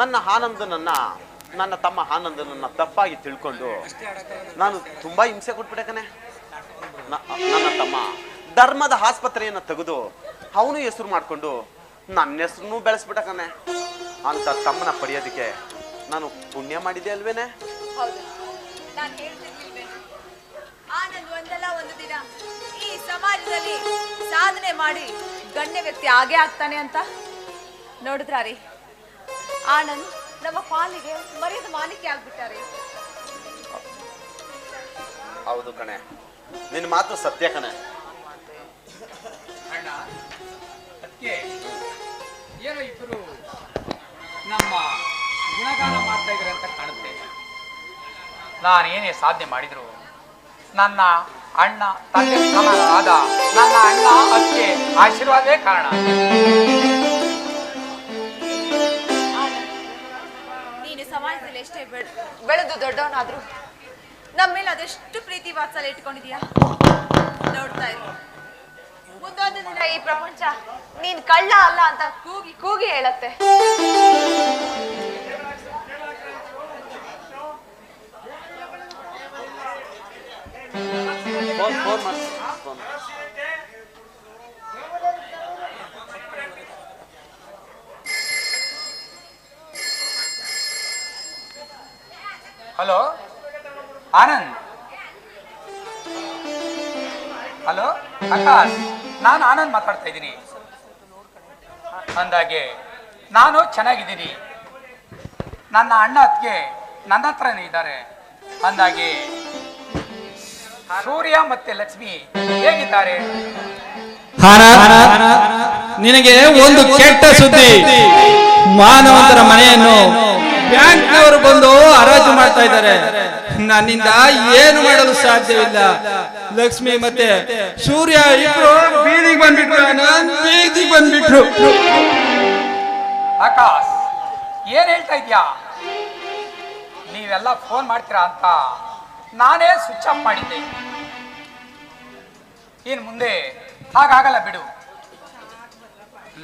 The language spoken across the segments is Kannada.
ನನ್ನ ಆನಂದನನ್ನ, ನನ್ನ ತಮ್ಮ ಆನಂದನನ್ನ ತಪ್ಪಾಗಿ ತಿಳ್ಕೊಂಡು ನಾನು ತುಂಬಾ ಹಿಂಸೆ ಕೊಟ್ಬಿಡಕನೆ ನನ್ನ ತಮ್ಮ ಧರ್ಮದ ಆಸ್ಪತ್ರೆಯನ್ನು ತೆಗೆದು ಅವನು ಹೆಸರು ಮಾಡಿಕೊಂಡು ನನ್ನ ಹೆಸರನ್ನು ಬೆಳೆಸ್ಬಿಟ್ಟ ಕಣೆ. ಅಂತ ತಮ್ಮನ ಪಡೆಯೋದಕ್ಕೆ ನಾನು ಪುಣ್ಯ ಮಾಡಿದೆ ಅಲ್ವೇನೆ? ಸಮಾಜದಲ್ಲಿ ಸಾಧನೆ ಮಾಡಿ ಗಣ್ಯ ವ್ಯಕ್ತಿ ಆಗೇ ಆಗ್ತಾನೆ ಅಂತ? ನೋಡಿದ್ರಾ ರೀ? ಆನಂದ್ ನಮ್ಮ ಪಾಲಿಗೆ ಮರ್ಯಾದ ಮಾಲಿಕೆ ಆಗ್ಬಿಟ್ಟಾರೆ. ಹೌದು ಕಣೆ. ನಿನ್ನ ಮಾತು ಸತ್ಯ ಕಣೆ. ಅಣ್ಣ ಅದಕ್ಕೆ ಏನೋ ಇಬ್ಬರು ನಮ್ಮ ಗುಣಗಾನ ಮಾಡ್ತಾ ಇದ್ದಾರೆ ಅಂತ ಕಾಣುತ್ತೆ. ನಾನೇನೇ ಸಾಧನೆ ಮಾಡಿದ್ರು ನನ್ನ ಅಣ್ಣ ತಂದೆ ಆದ ನನ್ನ ಅಣ್ಣ ಅದಕ್ಕೆ ಆಶೀರ್ವಾದವೇ ಕಾರಣ. ಬೆಳೆದು ದೊಡ್ಡವನಾದ್ರು ನಮ್ಮ ಮೇಲೆ ಅದೆಷ್ಟು ಪ್ರೀತಿ ವಾತ್ಸಲ್ಯ ಇಟ್ಕೊಂಡಿದ್ಯಾ? ನೋಡ್ತಾ ಇರು. ಮುಂದೊಂದು ದಿನ ಈ ಪ್ರಪಂಚ ನೀನ್ ಕಳ್ಳ ಅಲ್ಲ ಅಂತ ಕೂಗಿ ಕೂಗಿ ಹೇಳತ್ತೆ. ಹಲೋ? ಆನಂದ್? ಹಲೋ? ಆಕಾಶ್, ನಾನು ಆನಂದ್ ಮಾತಾಡ್ತಾ ಇದ್ದೀನಿ. ಅಂದಾಗೆ, ನಾನು ಚೆನ್ನಾಗಿದ್ದೀನಿ. ನನ್ನ ಅಣ್ಣ ಅತ್ತಿಗೆ ನನ್ನ ಹತ್ರನೇ ಇದ್ದಾರೆ. ಅಂದಾಗೆ, ಸೂರ್ಯ ಮತ್ತೆ ಲಕ್ಷ್ಮಿ ಹೇಗಿದ್ದಾರೆ? ನಿನಗೆ ಒಂದು ಕೆಟ್ಟ ಸುದ್ದಿ. ಮಾನವಂತರ ಮನೆಯನ್ನು ಬ್ಯಾಂಕ್ನವರು ಬಂದು ಹರಾಜು ಮಾಡ್ತಾ ಇದ್ದಾರೆ. ನನ್ನಿಂದ ಏನು ಮಾಡಲು ಸಾಧ್ಯವಿಲ್ಲ. ಲಕ್ಷ್ಮಿ ಮತ್ತೆ ಸೂರ್ಯ ಇಬ್ರು ಬೀದಿಗೆ ಬಂದ್ಬಿಟ್ರು. ಬೀದಿಗೆ ಬಂದ್ಬಿಟ್ರು. ಆಕಾಶ್, ಏನ್ ಹೇಳ್ತಾ ಇದ್ಯಾ? ನೀವೆಲ್ಲ ಫೋನ್ ಮಾಡ್ತೀರಾ ಅಂತ ನಾನೇ ಸ್ವಿಚ್ ಆಫ್ ಮಾಡಿದ್ದೆ. ಏನು ಮುಂದೆ ಹಾಗಾಗಲ್ಲ ಬಿಡು.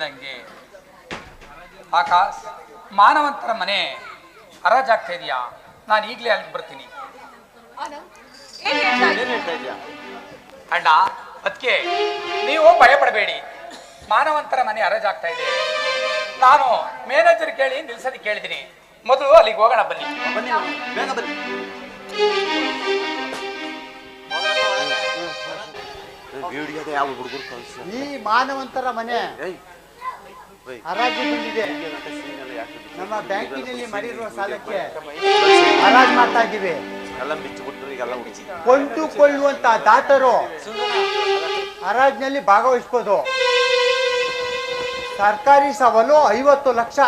ನಂಗೆ ಆಕಾಶ್, ಮಾನವಂತರ ಮನೆ ಹರಾಜಾಗ್ತಾ ಇದೆಯಾ ನಾನು ಈಗಲೇ ಅಲ್ಲಿಗೆ ಬರ್ತೀನಿ. ಅಣ್ಣ ಅದಕ್ಕೆ ನೀವು ಭಯ ಪಡಬೇಡಿ ಮಾನವಂತರ ಮನೆ ಹರಾಜಾಗ್ತಾ ಇದೆ ನಾನು ಮ್ಯಾನೇಜರ್ ಕೇಳಿ ನಿಲ್ಸದಿ ಕೇಳಿದ್ದೀನಿ. ಮೊದಲು ಅಲ್ಲಿಗೆ ಹೋಗೋಣ ಬನ್ನಿ. ಬನ್ನಿ ಬೇಗ ಬನ್ನಿ. ಈ ಮಾನವಂತರ ಮನೆ ಹರಾಜು ಬಂದಿದೆ ನಮ್ಮ ಬ್ಯಾಂಕಿನಲ್ಲಿ ಮಾಡಿರುವ ಸಾಲಕ್ಕೆ ಹರಾಜ್ ಮಾಡ್ತಾ ಇದ್ದೀವಿ. ಎಲ್ಲ ಬಿಚ್ಚಿಬಿಟ್ರು ಈಗೆಲ್ಲ ಹುಡುಗಿ ಕೊಂಡುಕೊಳ್ಳುವಂತ ದಾತರು ಹರಾಜ್ನಲ್ಲಿ ಭಾಗವಹಿಸ್ಬೋದು. ಸರ್ಕಾರಿ ಸವಾಲು ಐವತ್ತು ಲಕ್ಷ.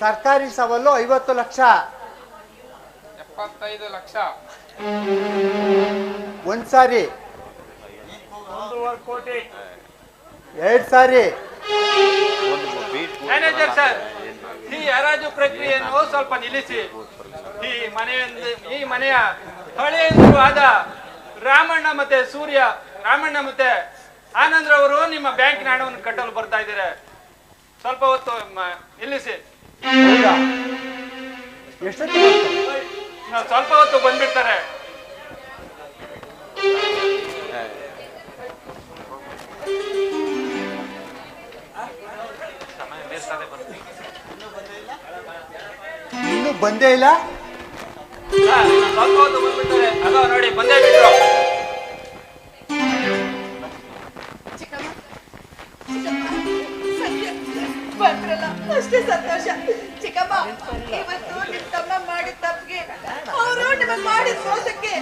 ಸರ್ಕಾರಿ ಸವಾಲು ಐವತ್ತು ಲಕ್ಷ. ಎಪ್ಪತ್ತೈದು ಲಕ್ಷ. ಒಂದ್ ಸಾರಿ ಎರಡ್ ಸಾರಿ. ಮ್ಯಾನೇಜರ್ ಸರ್ ಈ ಹರಾಜು ಪ್ರಕ್ರಿಯೆಯನ್ನು ಸ್ವಲ್ಪ ನಿಲ್ಲಿಸಿ. ಈ ಮನೆಯ ಈ ಮನೆಯ ಹಳೆಯಂದ್ರು ಆದ ರಾಮಣ್ಣ ಮತ್ತೆ ಸೂರ್ಯ ರಾಮಣ್ಣ ಮತ್ತೆ ಆನಂದ್ರವರು ನಿಮ್ಮ ಬ್ಯಾಂಕಿನ ಹಣವನ್ನು ಕಟ್ಟಲು ಬರ್ತಾ ಇದ್ದಾರೆ. ಸ್ವಲ್ಪ ಹೊತ್ತು ನಿಲ್ಲಿಸಿ. ಸ್ವಲ್ಪ ಹೊತ್ತು ಬಂದ್ಬಿಡ್ತಾರೆ. ಬಂದೇ ಇಲ್ಲ? ನೋಡಿ ಬಂದೇ ಬಿಟ್ರು ಬಂದ್ರಲ್ಲ ಅಷ್ಟೇ ಸಂತೋಷ ಚಿಕ್ಕಮ್ಮ ಇವತ್ತು ನಿಮ್ ತಮ್ಮ ಮಾಡಿದ ತಪ್ಪಿಗೆ ಅವರು ನಿಮಗೆ ಮಾಡಿದ ಮೋಸಕ್ಕೆ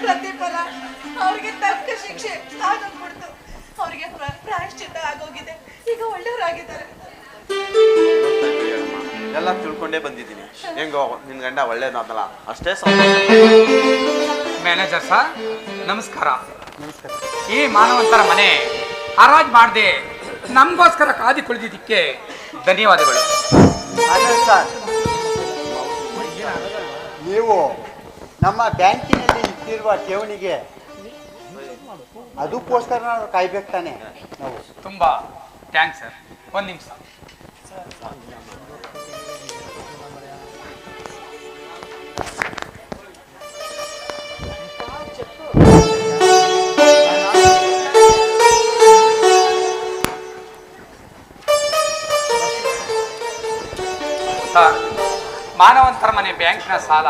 ಪ್ರತಿಫಲ ಅವ್ರಿಗೆ ತಕ್ಕ ಶಿಕ್ಷೆ ಆಗೋಗ್ಬಿಡ್ತು ಅವ್ರಿಗೆ ಪ್ರ- ಪ್ರಾಯಶ್ಚಿತ್ತ ಆಗೋಗಿದೆ ಈಗ ಒಳ್ಳೆಯವರಾಗಿದ್ದಾರೆ ಎಲ್ಲ ತಿಳ್ಕೊಂಡೇ ಬಂದಿದ್ದೀನಿ. ಹೆಂಗೋ ನಿನ್ ಗಂಡ ಒಳ್ಳೇದಾದಲ್ಲ ಅಷ್ಟೇ ಮ್ಯಾನೇಜರ್ ಸರ್ ನಮಸ್ಕಾರ. ನಮಸ್ಕಾರ. ಈ ಮಾನವಂತರ ಮನೆ ಹರಾಜ್ ಮಾಡದೆ. ನಮಗೋಸ್ಕರ ಕಾದಿ ಕುಳಿದಿದ್ದಕ್ಕೆ ಧನ್ಯವಾದಗಳು. ಸರ್. ನೀವು ನಮ್ಮ ಬ್ಯಾಂಕಿನಲ್ಲಿ ಇಟ್ಟಿರುವ ಠೇವಣಿಗೆ ಅದಕ್ಕೋಸ್ಕರ ನಾವು ಕಾಯ್ಬೇಕು ತಾನೆ. ನಾವು ತುಂಬಾ ಥ್ಯಾಂಕ್ಸ್ ಸರ್. ಒಂದು ನಿಮಿಷ. ಮಾನವಂತರ ಮನೆ ಬ್ಯಾಂಕಿನ ಸಾಲ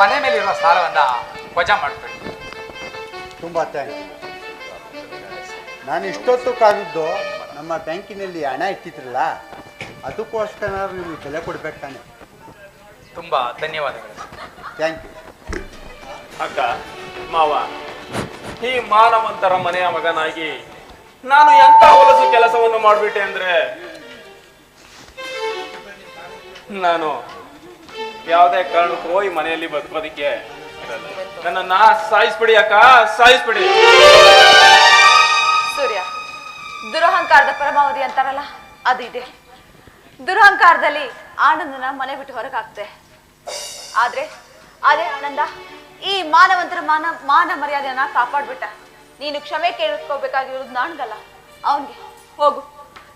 ಮನೆ ಮೇಲಿರುವ ಸಾಲವನ್ನ ವಜಾ ಮಾಡ್ಕೊಳ್ಳಿ ತುಂಬ ಥ್ಯಾಂಕ್ಸ್ ನಾನು ಇಷ್ಟೊತ್ತು ಕಾದಿದ್ದು ನಮ್ಮ ಬ್ಯಾಂಕಿನಲ್ಲಿ ಹಣ ಇಟ್ಟಿದ್ರಲ್ಲ ಅದಕ್ಕೋಸ್ಕರ ನೀವು ಬೆಲೆ ಕೊಡ್ಬೇಕು ತಾನೆ. ತುಂಬಾ ಧನ್ಯವಾದಗಳು. ಥ್ಯಾಂಕ್ ಯು ಅಕ್ಕ, ಮಾವ, ಈ ಮಾನವಂತರ ಮನೆಯ ಮಗನಾಗಿ ನಾನು ಎಂತ ಹೊಲಸು ಕೆಲಸವನ್ನು ಮಾಡಿಬಿಟ್ಟೆ ಅಂದ್ರೆ? ನಾನು ಯಾವುದೇ ಕಾರಣಕ್ಕೂ ಈ ಮನೆಯಲ್ಲಿ ಬದುಕೋದಿಕ್ಕೆ ನನ್ನ ಸಾಯಿಸ್ಬಿಡಿ ಅಕ್ಕ, ಸಾಯಿಸ್ಬಿಡಿ. ಸೂರ್ಯ, ದುರಹಂಕಾರದ ಪರಮಾವಧಿ ಅಂತಾರಲ್ಲ, ಅದು ಇದೆ. ದುರಹಂಕಾರದಲ್ಲಿ ಆನಂದನ ಮನೆ ಬಿಟ್ಟು ಹೊರಗಾಗ್ತೆ ಆದ್ರೆ, ಅದೇ ಆನಂದ ಈ ಮಾನವಂತರ ಮಾನ ಮಾನ ಮರ್ಯಾದೆಯನ್ನ ಕಾಪಾಡ್ಬಿಟ್ಟ. ನೀನು ಕ್ಷಮೆ ಕೇಳ್ಕೋಬೇಕಾಗಿರೋದು ನಾನ್ಗಲ್ಲ. ಅವನ್ಗೆ ಹೋಗು.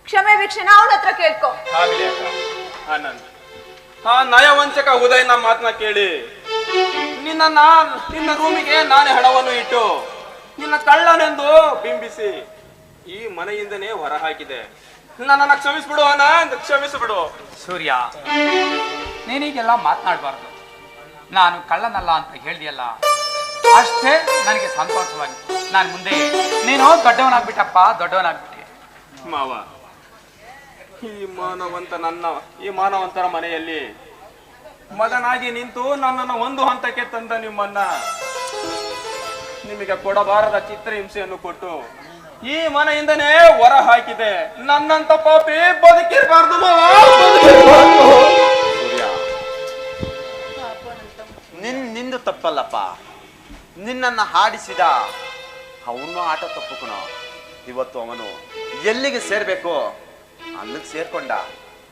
ಕ್ಷಮೆ ವೀಕ್ಷೆ ಅವನ ಹತ್ರ ಕೇಳ್ಕೊ. ಆನಂದ್. ಆ ನಯವಂಚಕ ನಮ್ಮ ಮಾತನ್ನ ಕೇಳಿ. ನಿನ್ನ ನಿನ್ನ ರೂಮಿಗೆ ನಾನೇ ಹಣವನ್ನು ಇಟ್ಟು ನಿನ್ನ ಕಳ್ಳನೆಂದು ಬಿಂಬಿಸಿ ಈ ಮನೆಯಿಂದನೇ ಹೊರ ಹಾಕಿದೆ ನನ್ನನ್ನ ಕ್ಷಮಿಸ್ಬಿಡು ಆನಂದ್ ಕ್ಷಮಿಸ್ಬಿಡು. ಸೂರ್ಯ ನೀನೀಗೆಲ್ಲ ಮಾತನಾಡಬಾರ್ದು. ನಾನು ಕಳ್ಳನಲ್ಲ ಅಂತ ಹೇಳಿದೆಯಲ್ಲ? ಅಷ್ಟೇ ನನಗೆ ಸಂತೋಷವಾಗಿತ್ತು. ನಾನು ಮುಂದೆ ನೀನು ದೊಡ್ಡವನಾಗ್ಬಿಟ್ಟಪ್ಪ ದೊಡ್ಡವನಾಗ್ಬಿಟ್ಟೆ. ಮಾವ ಈ ಮಾನವಂತ ನನ್ನ ಈ ಮಾನವಂತರ ಮನೆಯಲ್ಲಿ ಮಗನಾಗಿ ನಿಂತು ನನ್ನನ್ನು ಒಂದು ಹಂತಕ್ಕೆ ತಂದ ನಿಮ್ಮನ್ನ ನಿಮಗೆ ಕೊಡಬಾರದ ಚಿತ್ರಹಿಂಸೆಯನ್ನು ಕೊಟ್ಟು ಈ ಮನೆಯಿಂದನೇ ಹೊರ ಹಾಕಿದೆ. ನನ್ನಂತ ಪಾಪಿ ಬದುಕಿರಬಾರ್ದು. ನಿಂದು ತಪ್ಪಲ್ಲಪ್ಪ. ನಿನ್ನನ್ನು ಹಾಡಿಸಿದ ಅವನು ಆಟ ತಪ್ಪುಕಣೋ. ಇವತ್ತು ಅವನು ಎಲ್ಲಿಗೆ ಸೇರ್ಬೇಕು? ಅಲ್ಲಿಗೆ ಸೇರ್ಕೊಂಡ.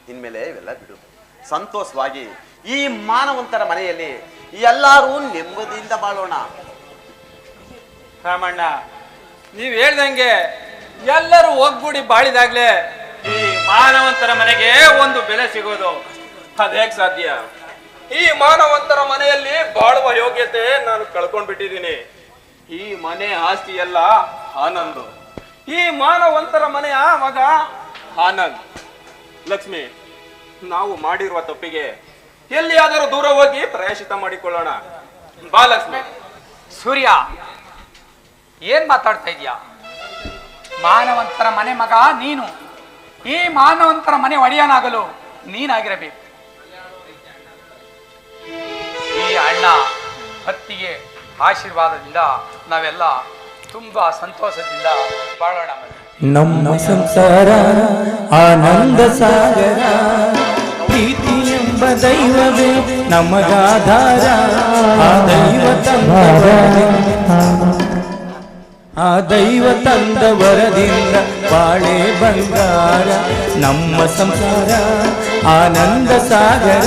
ಇನ್ಮೇಲೆ ಇವೆಲ್ಲ ಬಿಡು. ಸಂತೋಷವಾಗಿ ಈ ಮಾನವಂತರ ಮನೆಯಲ್ಲಿ ಎಲ್ಲರೂ ನೆಮ್ಮದಿಯಿಂದ ಬಾಳೋಣ. ರಾಮಣ್ಣ, ನೀವ್ ಹೇಳ್ದಂಗೆ ಎಲ್ಲರೂ ಒಗ್ಗೂಡಿ ಬಾಳಿದಾಗ್ಲೆ ಈ ಮಾನವಂತರ ಮನೆಗೆ ಒಂದು ಬೆಲೆ ಸಿಗೋದು. ಅದೇ ಸಾಧ್ಯ? ಈ ಮಾನವಂತರ ಮನೆಯಲ್ಲಿ ಬಾಳುವ ಯೋಗ್ಯತೆ ನಾನು ಕಳ್ಕೊಂಡ್ ಬಿಟ್ಟಿದ್ದೀನಿ ಈ ಮನೆ ಆಸ್ತಿ ಎಲ್ಲ ಆನಂದ್. ಈ ಮಾನವಂತರ ಮನೆಯ ಮಗ ಆನಂದ್. ಲಕ್ಷ್ಮಿ, ನಾವು ಮಾಡಿರುವ ತಪ್ಪಿಗೆ ಎಲ್ಲಿಯಾದರೂ ದೂರ ಹೋಗಿ ಪ್ರಾಯಶ್ಚಿತ ಮಾಡಿಕೊಳ್ಳೋಣ. ಬಾ ಲಕ್ಷ್ಮಿ. ಸೂರ್ಯ, ಏನ್ ಮಾತಾಡ್ತಾ ಇದೀಯಾ? ಮಾನವಂತರ ಮನೆ ಮಗ ನೀನು. ಈ ಮಾನವಂತರ ಮನೆ ಒಡೆಯನಾಗಲು ನೀನಾಗಿರಬೇಕು. ಈ ಅಣ್ಣ ಹತ್ತಿಗೆ ಆಶೀರ್ವಾದದಿಂದ ನಾವೆಲ್ಲ ತುಂಬಾ ಸಂತೋಷದಿಂದ ಬಾಳೋಣ ನಮ್ಮ ಸಂಸಾರ, ಆನಂದ ಸಾಗರ ಪ್ರೀತಿ ಎಂಬ ದೈವವೇ ನಮಗಾಧಾರ, ಆ ದೈವ ಆ ದೈವ ತಂದವರದಿಂದ ಬಾಳೆ ಬಂಗಾರ, ನಮ್ಮ ಸಂಸಾರ, ಆನಂದ ಸಾಗರ